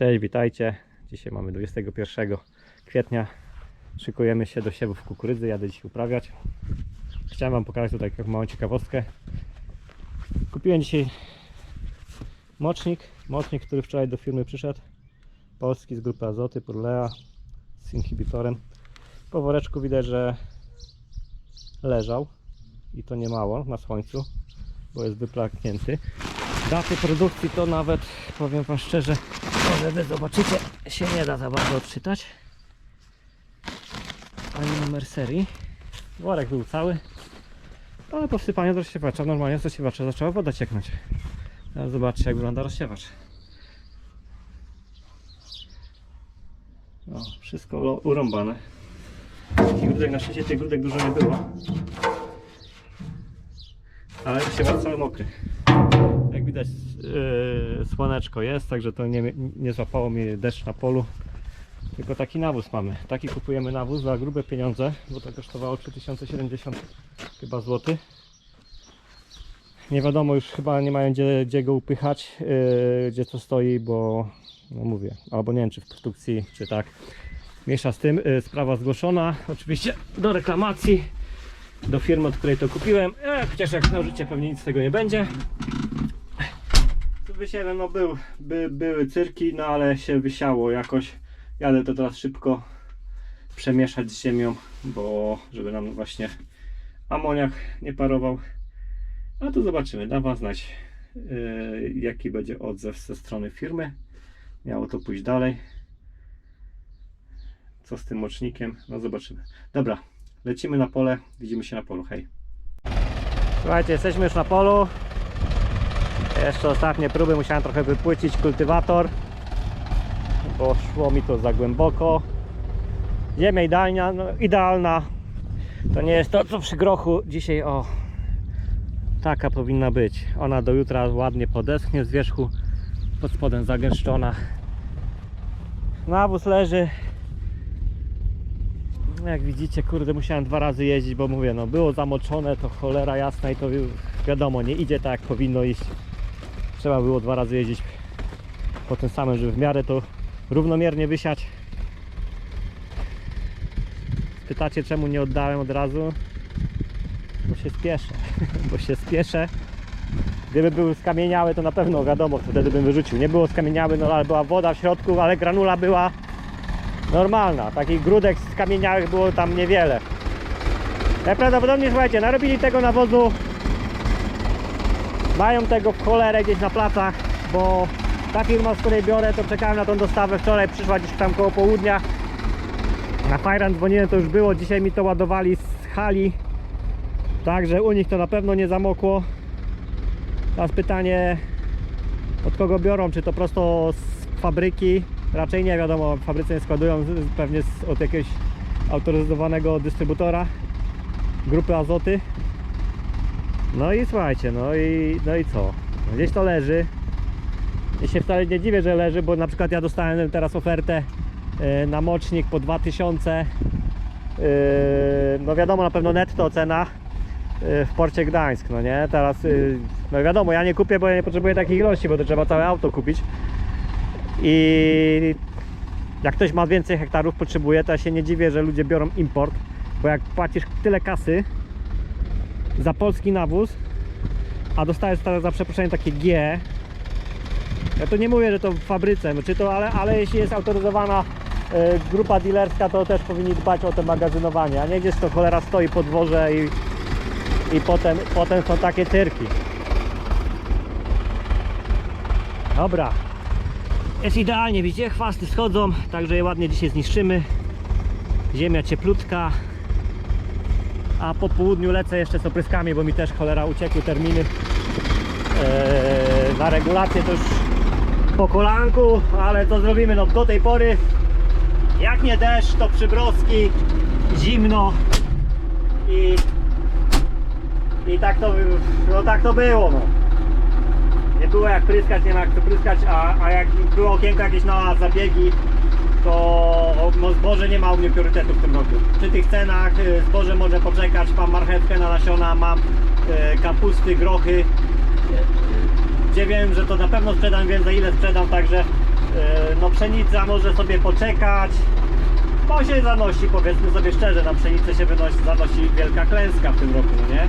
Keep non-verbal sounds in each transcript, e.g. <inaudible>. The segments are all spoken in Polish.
Cześć, witajcie. Dzisiaj mamy 21 kwietnia. Szykujemy się do siewów kukurydzy. Jadę dzisiaj uprawiać. Chciałem Wam pokazać tutaj taką małą ciekawostkę. Kupiłem dzisiaj mocznik. Mocznik, który wczoraj do firmy przyszedł. Polski z grupy Azoty, Purlea z inhibitorem. Po woreczku widać, że leżał i to nie mało na słońcu, bo jest wyplaknięty. Daty produkcji to nawet, powiem Wam szczerze, może Wy zobaczycie, się nie da za bardzo odczytać. Ani numer serii. Worek był cały, ale po wsypaniu do rozsiewacza, normalnie z rozsiewacza zaczęła woda cieknąć. Teraz zobaczcie jak wygląda rozsiewacz. No, wszystko urąbane. Grudek, na szczęście tych grudek dużo nie było. Ale rozsiewacz cały mokry. Widać yy, słoneczko jest, także to nie, nie złapało mnie deszcz na polu. Tylko taki nawóz mamy. Taki kupujemy nawóz za grube pieniądze, bo to kosztowało 3070 chyba złoty. Nie wiadomo już chyba nie mają gdzie, gdzie go upychać, yy, gdzie to stoi, bo no mówię, albo nie wiem czy w produkcji, czy tak. Mniejsza z tym, yy, sprawa zgłoszona, oczywiście do reklamacji, do firmy, od której to kupiłem, e, chociaż jak na życie pewnie nic z tego nie będzie. Tu wysiewem no był, by, były cyrki, no ale się wysiało jakoś. Jadę to teraz szybko przemieszać z ziemią, bo żeby nam właśnie amoniak nie parował. A tu zobaczymy, da wam znać yy, jaki będzie odzew ze strony firmy. Miało to pójść dalej. Co z tym mocznikiem? No zobaczymy. Dobra, lecimy na pole, widzimy się na polu, hej. Słuchajcie, jesteśmy już na polu. Jeszcze ostatnie próby musiałem trochę wypłycić kultywator, bo szło mi to za głęboko. Ziemia idealna, no, idealna. To nie jest to co przy grochu. Dzisiaj o taka powinna być. Ona do jutra ładnie podeschnie z wierzchu, pod spodem zagęszczona. Nawóz leży. Jak widzicie, kurde, musiałem dwa razy jeździć, bo mówię, no było zamoczone, to cholera jasna i to wiadomo, nie idzie tak jak powinno iść. Trzeba było dwa razy jeździć po tym samym, żeby w miarę to równomiernie wysiać. Pytacie czemu nie oddałem od razu? Bo się spieszę, <laughs> bo się spieszę. Gdyby były skamieniałe to na pewno wiadomo, wtedy bym wyrzucił. Nie było skamieniałe, no ale była woda w środku, ale granula była normalna. Takich grudek skamieniałych było tam niewiele. Najprawdopodobniej, słuchajcie, narobili tego nawozu mają tego w cholerę gdzieś na placach, bo ta firma, z której biorę, to czekałem na tą dostawę wczoraj, przyszła gdzieś tam koło południa. Na Fajran dzwoniłem, to już było, dzisiaj mi to ładowali z hali, także u nich to na pewno nie zamokło. Teraz pytanie, od kogo biorą, czy to prosto z fabryki, raczej nie wiadomo, w fabryce nie składują, pewnie od jakiegoś autoryzowanego dystrybutora grupy Azoty. No i słuchajcie, no i, no i co? No Gdzieś to leży. Ja się wcale nie dziwię, że leży, bo na przykład ja dostałem teraz ofertę e, na mocznik po 2000. e, No wiadomo, na pewno netto cena e, w porcie Gdańsk, no nie? Teraz, no wiadomo, ja nie kupię, bo ja nie potrzebuję takich ilości, bo to trzeba całe auto kupić. I jak ktoś ma więcej hektarów, potrzebuje, to ja się nie dziwię, że ludzie biorą import, bo jak płacisz tyle kasy, za polski nawóz, a dostajesz teraz za przeproszenie takie G. Ja to nie mówię, że to w fabryce, czy to, ale, ale jeśli jest autoryzowana e, grupa dealerska, to też powinni dbać o to magazynowanie, a nie gdzieś to cholera stoi po dworze i, i potem, potem są takie tyrki. Dobra. Jest idealnie, widzicie, chwasty schodzą, także je ładnie dzisiaj zniszczymy. Ziemia cieplutka, a po południu lecę jeszcze z opryskami, bo mi też cholera uciekły terminy. Eee, na regulację to już po kolanku, ale co zrobimy? No do tej pory jak nie deszcz to przybroski zimno i i tak to no tak to było no. Nie było jak pryskać, nie ma jak to pryskać, a, a jak było okienko jakieś na zabiegi to no, zboże nie ma u mnie priorytetu w tym roku. Przy tych cenach y, zboże może poczekać, mam marchewkę na nasiona, mam y, kapusty, grochy, gdzie wiem, że to na pewno sprzedam, wiem za ile sprzedam, także E, No pszenica może sobie poczekać, bo się zanosi, powiedzmy sobie szczerze, na pszenicę się wynosi, zanosi wielka klęska w tym roku, no nie?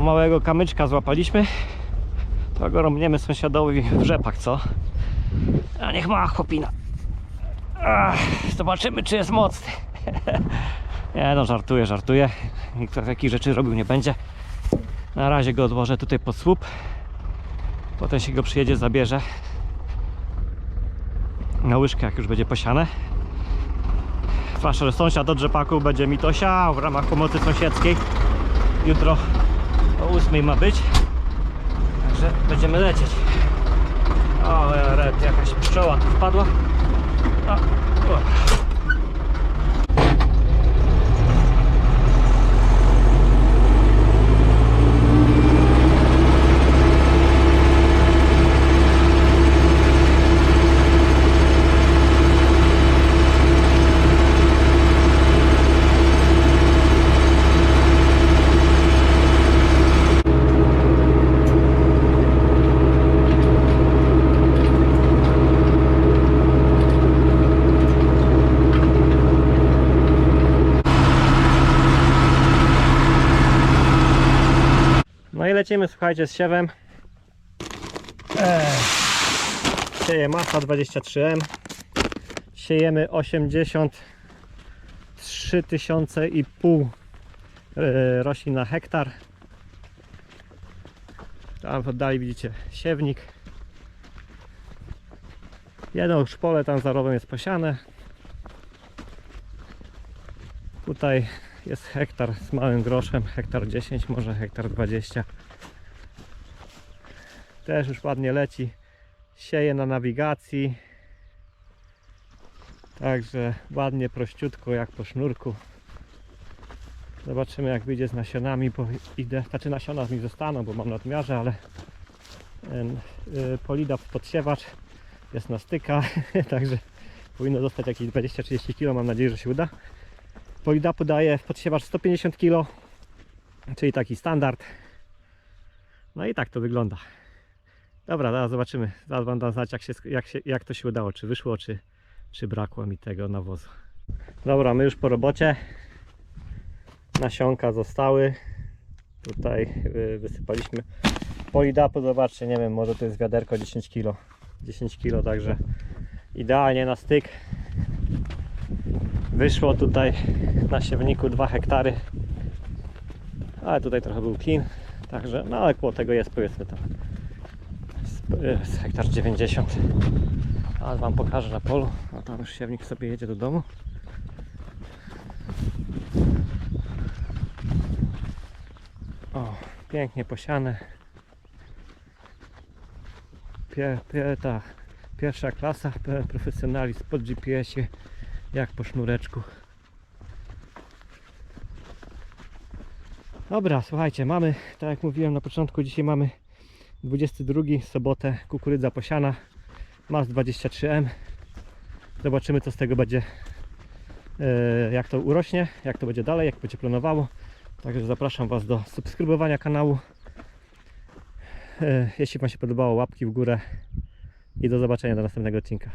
Małego kamyczka złapaliśmy. To go robniemy sąsiadowi w rzepach, co? A niech ma chłopina. Ach, zobaczymy, czy jest mocny. <laughs> nie no, żartuję, żartuję. Nikt takich rzeczy robił nie będzie. Na razie go odłożę tutaj pod słup. Potem się go przyjedzie, zabierze. Na łyżkę, jak już będzie posiane. Że sąsiad od rzepaku będzie mi to siał w ramach pomocy sąsiedzkiej. Jutro o 8 ma być. Także będziemy lecieć. O, red, jakaś pszczoła tu wpadła. O, o. lecimy, słuchajcie, z siewem. Sieje masa 23M. Siejemy 83 tysiące i pół e, roślin na hektar. Tam w oddali widzicie siewnik. Jedno już pole tam za rowem jest posiane. Tutaj jest hektar z małym groszem, hektar 10, może hektar 20. Też już ładnie leci. Sieje na nawigacji. Także ładnie, prościutko, jak po sznurku. Zobaczymy jak wyjdzie z nasionami, bo idę, znaczy nasiona mi zostaną, bo mam nadmiarze, ale y, polida podsiewacz jest na styka, <laughs> także powinno zostać jakieś 20-30 kg, mam nadzieję, że się uda. Polida podaje w podsiewacz 150 kg, czyli taki standard. No i tak to wygląda. Dobra, zaraz zobaczymy. Zaraz wam dam znać jak, się, jak, się, jak to się udało, czy wyszło, czy, czy brakło mi tego nawozu. Dobra, my już po robocie. Nasionka zostały. Tutaj y, wysypaliśmy polidapu. Zobaczcie, nie wiem, może to jest wiaderko 10 kg. 10 kg, także idealnie na styk. Wyszło tutaj na siewniku 2 hektary. Ale tutaj trochę był klin. Także, no ale koło tego jest powiedzmy tam z hektar 90. Ale wam pokażę na polu. A tam już siewnik sobie jedzie do domu. O, pięknie posiane. Pie, pie, ta pierwsza klasa, profesjonalizm pod GPS-ie, jak po sznureczku. Dobra, słuchajcie, mamy, tak jak mówiłem na początku, dzisiaj mamy 22, sobotę, kukurydza posiana, MAS 23M. Zobaczymy co z tego będzie, e, jak to urośnie, jak to będzie dalej, jak będzie planowało. Także zapraszam Was do subskrybowania kanału. E, Jeśli Wam się podobało, łapki w górę i do zobaczenia do następnego odcinka.